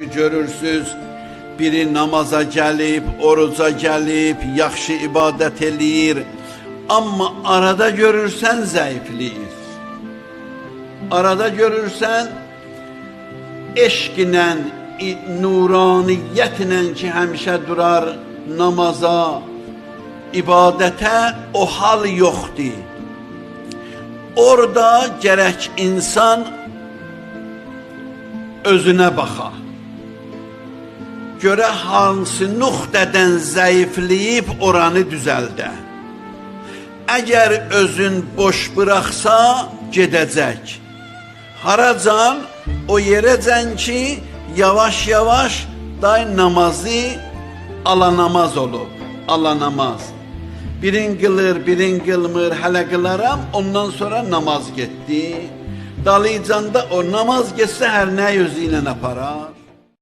Görürsüz, biri namaza gəlib, oruca gəlib, yaxşı ibadət eləyir, amma arada görürsən zəifliyir. Arada görürsən eşqlə, nuraniyyətlə ki, həmişə durar namaza, ibadətə o hal yoxdur. Orada gərək insan özünə baxa. Görə hansı nöqtədən zəifləyib oranı düzəldə. Əgər özün boş buraxsa gedəcək. Haracan o yerəcən ki yavaş-yavaş day namazı ala namaz olub. Ala namaz. Birin qılır, birin qılmır, hələ qılaram, ondan sonra namaz getdi. Dalıcanda o namaz getsə hər nə özü ilə aparar.